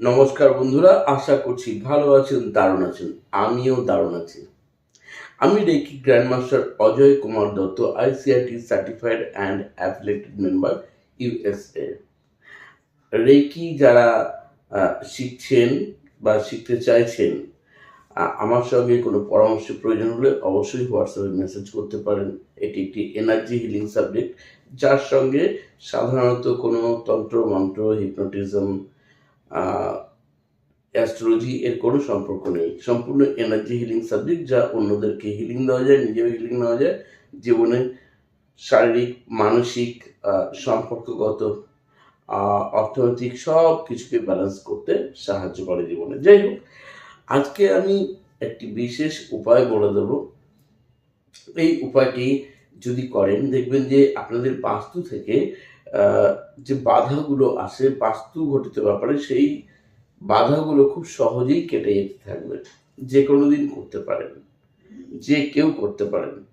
নমস্কার বন্ধুরা, আশা করছি ভালো আছেন, দারুণ আছেন। আমিও দারুণ আছি। আমি reiki grandmaster Ajay Kumar Dutta ICIT certified and affiliated member USA reiki যারা শিখছেন বা শিখতে চাইছেন আমার সঙ্গে কোনো পরামর্শের প্রয়োজন হলে অবশ্যই হোয়াটসঅ্যাপে মেসেজ করতে পারেন। এটি একটি এনার্জি হিলিং সাবজেক্ট যার সঙ্গে সাধারণত কোনো তন্ত্র মন্ত্র হিপনোটিজম অ্যাস্ট্রোলজি এর কোনো সম্পর্ক নেই। সম্পূর্ণ এনার্জি হিলিং সাবজেক্ট যা অন্যদেরকে হিলিং দেওয়া যায় নিজেও হিলিং নেওয়া যায়। জীবনে শারীরিক, মানসিক সম্পর্কগত অর্থনৈতিক সব কিছুকে ব্যালেন্স করতে সাহায্য করে জীবনে। যাই হোক, আজকে আমি একটি বিশেষ উপায় বলে দেব। এই উপায়টি যদি করেন, দেখবেন যে আপনাদের বাস্তু থেকে যে বাধাগুলো আসে, বাস্তু ঘটিত ব্যাপারে সেই বাধাগুলো খুব সহজেই কেটে যেতে থাকবে। যে কোনো দিন করতে পারেন। যে কেউ করতে পারেন।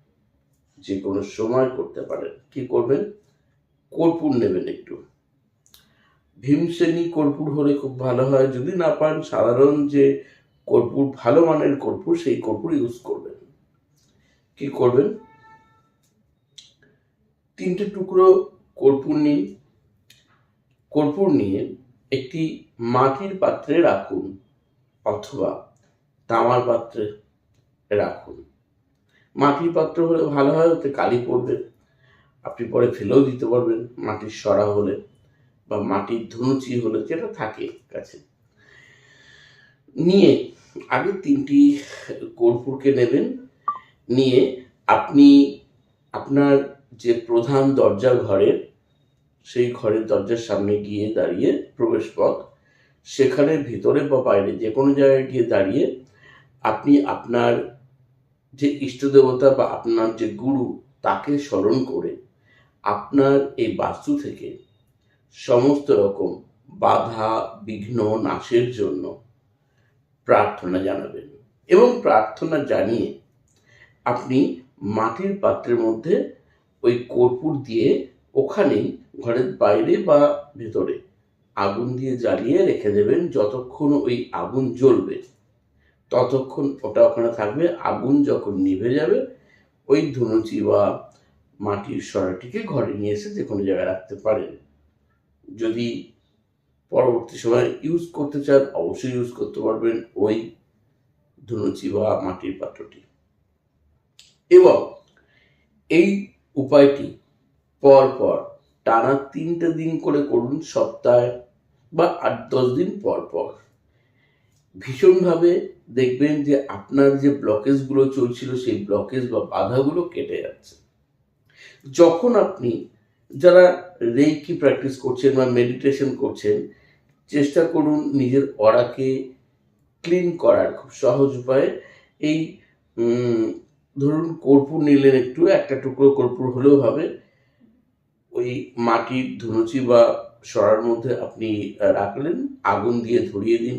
যে কোনো সময় করতে পারেন। কি করবেন? কর্পূর নেবেন একটু। ভীমসেনী কর্পূর হলে খুব ভালো হয়। যদি না পান, সাধারণ যে কর্পূর, ভালো মানের কর্পূর, সেই কর্পূর ইউজ করবেন। কি করবেন? তিনটে টুকরো কর্পূর নিন। কর্পূর নিয়ে একটি মাটির পাত্রে রাখুন অথবা তামার পাত্রে রাখুন। মাটির পাত্র হলে ভালো হয়, ওতে কালি পড়বে। আপনি পরে ফেলেও দিতে পারবেন। মাটির সরা হলে বা মাটির ধনুচি হলে যেটা থাকে কাছে। নিয়ে আগে তিনটি কর্পূরকে নেবেন। নিয়ে আপনি আপনার যে প্রধান দরজা ঘরের সেই ঘরের দরজার সামনে গিয়ে দাঁড়িয়ে প্রবেশ পথ সেখানে ভিতরে বা বাইরে যে কোনো জায়গায় গিয়ে দাঁড়িয়ে আপনি আপনার যে ইষ্ট দেবতা বা আপনার যে গুরু তাকে স্মরণ করে আপনার এই বাস্তু থেকে সমস্ত রকম বাধা, বিঘ্ন, নাশের জন্য প্রার্থনা জানাবেন এবং প্রার্থনা জানিয়ে আপনি মাটির পাত্রের মধ্যে ওই কর্পূর দিয়ে ওখানেই ঘরের বাইরে বা ভেতরে আগুন দিয়ে জ্বালিয়ে রেখে দেবেন যতক্ষণ ওই আগুন জ্বলবে। ততক্ষণ ওটা ওখানে থাকবে, আগুন যখন নিভে যাবে, ওই ধনুচি বা মাটির সরাটিকে ঘরে নিয়ে এসে যে কোনো জায়গায় রাখতে পারেন। যদি পরবর্তী সময় ইউজ করতে চান, অবশ্যই ইউজ করতে পারবেন ওই ধনুচি বা মাটির পাত্রটি। এবং এই উপায়টি পর পর টানা তিনটে দিন করে করুন সপ্তাহে বা আট, দশ দিন পর পর। ভীষণভাবে দেখবেন যে আপনার যে ব্লকেজগুলো চলছিল, সেই ব্লকেজ বা বাধাগুলো কেটে যাচ্ছে। যখন আপনি যারা রেকি প্র্যাকটিস করছেন বা মেডিটেশন করছেন, চেষ্টা করুন নিজের অরাকে ক্লিন করার খুব সহজ উপায়ে। এই ধরুন কর্পূর নিলেন একটু, একটা টুকরো কর্পূর হলেও হবে। ওই মাটির ধুনুচি বা সরার মধ্যে আপনি রাখলেন, আগুন দিয়ে ধরিয়ে দিন।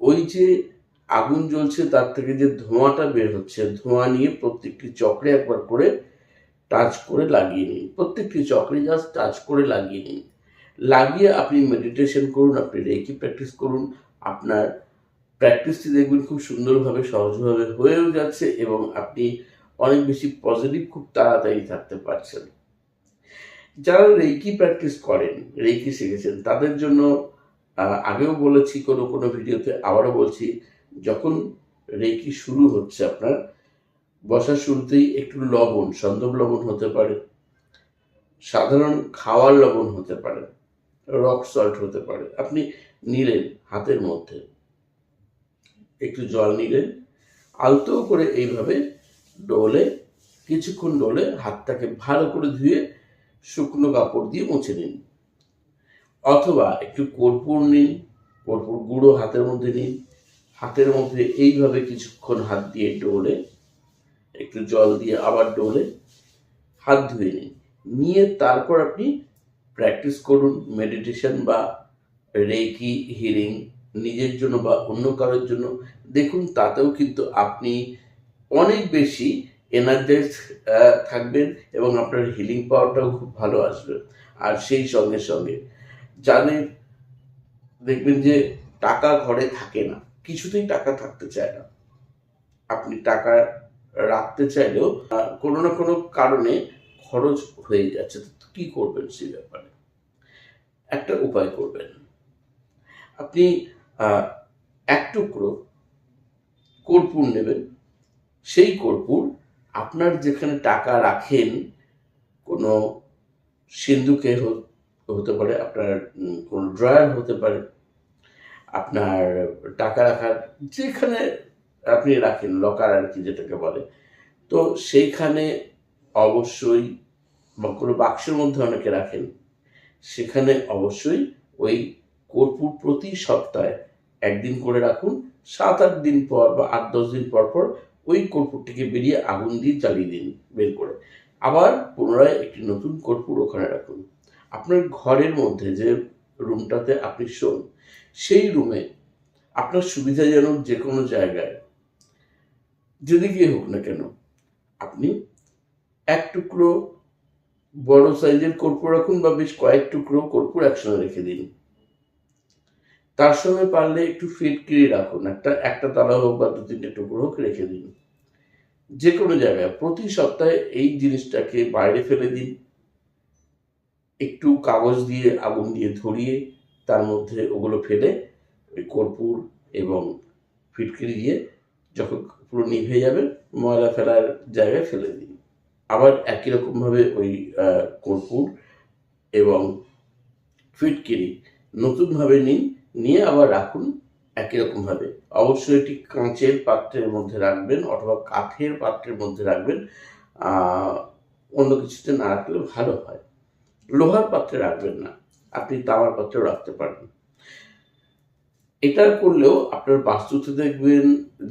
ওই যে আগুন জ্বলছে, তার থেকে যে ধোঁয়াটা বের হচ্ছে, ধোঁয়া নিয়ে প্রত্যেকটি চক্রে একবার করে টাচ করে লাগিয়ে নিন। প্রত্যেকটি চক্রে জাস্ট টাচ করে লাগিয়ে নিন। লাগিয়ে আপনি মেডিটেশন করুন, আপনি রেকি প্র্যাকটিস করুন। আপনার প্র্যাকটিসটি দেখবেন খুব সুন্দরভাবে, সহজভাবে হয়েও যাচ্ছে এবং আপনি অনেক বেশি পজিটিভ খুব তাড়াতাড়ি থাকতে পারছেন। যারা রেকি প্র্যাকটিস করেন রেকি শিখেছেন, তাদের জন্য আগেও বলেছি কোনো কোনো ভিডিওতে, আবারও বলছি, যখন রেকি শুরু হচ্ছে আপনার বসার শুরুতেই একটু লবণ সন্দব লবণ হতে পারে, সাধারণ খাওয়ার লবণ হতে পারে, রক সল্ট হতে পারে, আপনি নিলেন হাতের মধ্যে, একটু জল নিলেন, আলতো করে এইভাবে ডোলে, কিছুক্ষণ ডোলে হাতটাকে ভালো করে ধুয়ে শুকনো কাপড় দিয়ে মুছে নিন। অথবা একটু কর্পূর নিন, কর্পূর গুঁড়ো হাতের মধ্যে নিন। হাতের মধ্যে এইভাবে কিছুক্ষণ হাত দিয়ে ডোলে, একটু জল দিয়ে আবার ডোলে, হাত ধুয়ে নিন। নিয়ে তারপর আপনি প্র্যাকটিস করুন, মেডিটেশন বা রেকি হিলিং নিজের জন্য বা অন্য কারোর জন্য। দেখুন, তাতেও কিন্তু আপনি অনেক বেশি এনার্জাইজ থাকবেন এবং আপনার হিলিং পাওয়ারটাও খুব ভালো আসবে। আর সেই সঙ্গে সঙ্গে যাদের দেখবেন যে টাকা ঘরে থাকে না, কিছুতেই টাকা থাকতে চায় না। আপনি টাকা রাখতে চাইলেও কোনো না কোনো কারণে খরচ হয়ে যাচ্ছে। তো কি করবেন সেই ব্যাপারে? একটা উপায় করবেন। আপনি এক টুকরো কর্পূর নেবেন। সেই কর্পূর আপনার যেখানে টাকা রাখেন, কোনো সিন্ধুকে হতে পারে, আপনার কোনো ড্রয়ার হতে পারে, আপনার টাকা রাখার যেখানে আপনি রাখেন, লকার আর কি যেটাকে বলে, তো সেইখানে অবশ্যই বা কোনো বাক্সের মধ্যে অনেকে রাখেন, সেখানে অবশ্যই ওই কর্পূর প্রতি সপ্তাহে একদিন করে রাখুন, সাত আট দিন পর বা আট দশ দিন পর পর ওই কর্পূরটিকে বেরিয়ে আগুন দিয়ে জ্বালিয়ে দিন, বের করে। আবার পুনরায় একটি নতুন কর্পূর ওখানে রাখুন। আপনার ঘরের মধ্যে যে রুমটাতে আপনি শোন, সেই রুমে আপনার সুবিধাজনক যে কোনো জায়গায়, যদি গিয়ে হোক না কেন, আপনি এক টুকরো বড় সাইজের কর্পূর রাখুন বা বেশ কয়েক টুকরো কর্পূর একসঙ্গে রেখে দিন। তার সঙ্গে পারলে একটু ফিটকিরি রাখুন। একটা একটা তালা হোক বা দু তিনটে টুকরো হোক রেখে দিন। যে কোনো জায়গায় প্রতি সপ্তাহে এই জিনিসটাকে বাইরে ফেলে দিন। একটু কাগজ দিয়ে আগুন দিয়ে ধরিয়ে তার মধ্যে ওগুলো ফেলে ওই কর্পূর এবং ফিটকিরি দিয়ে যখন পুরো নিভে যাবে, ময়লা ফেলার জায়গায় ফেলে দিন। আবার একই রকমভাবে ওই কর্পূর এবং ফিটকিরি নতুনভাবে নিন, নিয়ে আবার রাখুন একই রকমভাবে অবশ্যই এটি কাঁচের পাত্রের মধ্যে রাখবেন অথবা কাঠের পাত্রের মধ্যে রাখবেন। অন্য কিছুতে না রাখলে ভালো হয়। লোহার পাত্রে রাখবেন না। আপনি তামার পাত্রেও রাখতে পারেন এটা করলেও আপনার বাস্তুতে দেখবেন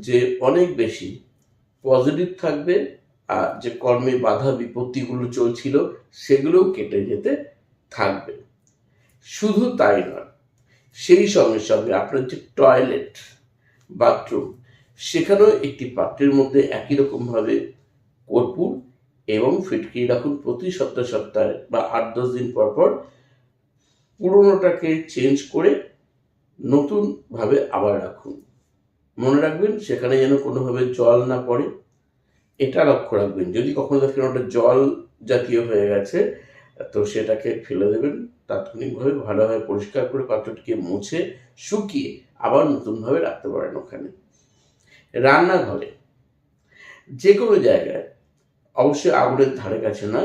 যে অনেক বেশি পজিটিভ থাকবে আর যে কর্মে বাধা বিপত্তিগুলো চলছিল সেগুলোও কেটে যেতে থাকবে। শুধু তাই নয় সেই সঙ্গে সঙ্গে আপনার যে টয়লেট বাথরুম সেখানেও একটি পাত্রের মধ্যে একই রকমভাবে কর্পূর এবং ফিটকিরি রাখুন প্রতি সপ্তাহ সপ্তাহে বা আট দশ দিন পর পর। পুরোনোটাকে চেঞ্জ করে নতুনভাবে আবার রাখুন। মনে রাখবেন সেখানে যেন কোনোভাবে জল না পড়ে। এটা লক্ষ্য রাখবেন। যদি কখনো দেখেন ওটা জল জাতীয় হয়ে গেছে তো সেটাকে ফেলে দেবেন। তাৎক্ষণিকভাবে ভালোভাবে পরিষ্কার করে পাত্রটিকে মুছে শুকিয়ে আবার নতুনভাবে রাখতে পারেন ওখানে। রান্নাঘরে যে কোনো জায়গায়, অবশ্যই আগুনের ধারে কাছে না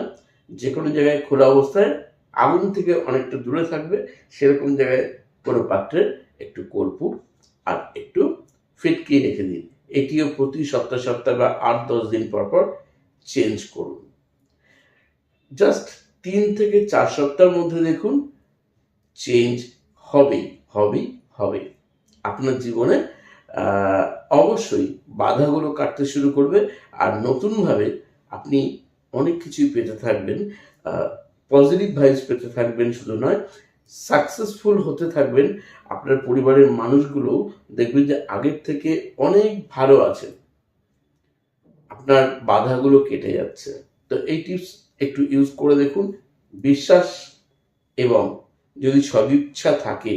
যে কোনো জায়গায় খোলা অবস্থায় আগুন থেকে অনেকটা দূরে থাকবে, সেরকম জায়গায় কোনো পাত্রে একটু কর্পূর আর একটু ফিটকিয়ে রেখে দিন। এটিও প্রতি সপ্তাহ সপ্তাহ বা আট দশ দিন পর পর চেঞ্জ করুন। জাস্ট তিন থেকে চার সপ্তাহের মধ্যে দেখুন চেঞ্জ হবেই হবেই হবে। আপনার জীবনে অবশ্যই বাধাগুলো কাটতে শুরু করবে আর নতুনভাবে আপনি অনেক কিছুই পেতে থাকবেন। পজিটিভ ভাইবস পেতে থাকবেন শুধু নয় সাকসেসফুল হতে থাকবেন। আপনার পরিবারের মানুষগুলো দেখবেন যে আগের থেকে অনেক ভালো আছে আপনার বাধাগুলো কেটে যাচ্ছে। তো এই টিপস একটু ইউজ করে দেখুন। বিশ্বাস এবং যদি সদিচ্ছা থাকে,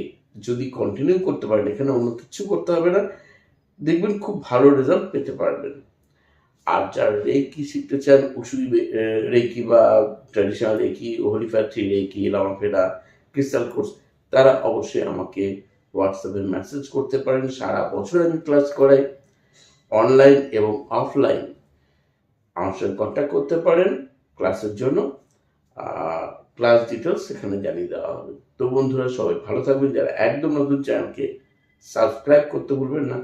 যদি কন্টিনিউ করতে পারেন, এখানে অন্য কিছু করতে হবে না। দেখবেন খুব ভালো রেজাল্ট পেতে পারবেন। আর যারা রেকি শিখতে চান, উসুই রেকি বা ট্র্যাডিশনাল রেকি হোলিফ্যাথি রেকি লামাফেরা ক্রিস্টাল কোর্স তারা অবশ্যই আমাকে হোয়াটসঅ্যাপে মেসেজ করতে পারেন। সারা বছর আমি ক্লাস করাই অনলাইন এবং অফলাইন আমার সঙ্গে কন্ট্যাক্ট করতে পারেন। ক্লাসের জন্য ক্লাস ডিটেলস সেখানে জানিয়ে দেওয়া হবে। তো বন্ধুরা, সবাই ভালো থাকবেন। যারা একদম নতুন চ্যানেলকে সাবস্ক্রাইব করতে ভুলবেন না।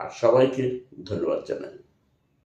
আর সবাইকে ধন্যবাদ জানাই।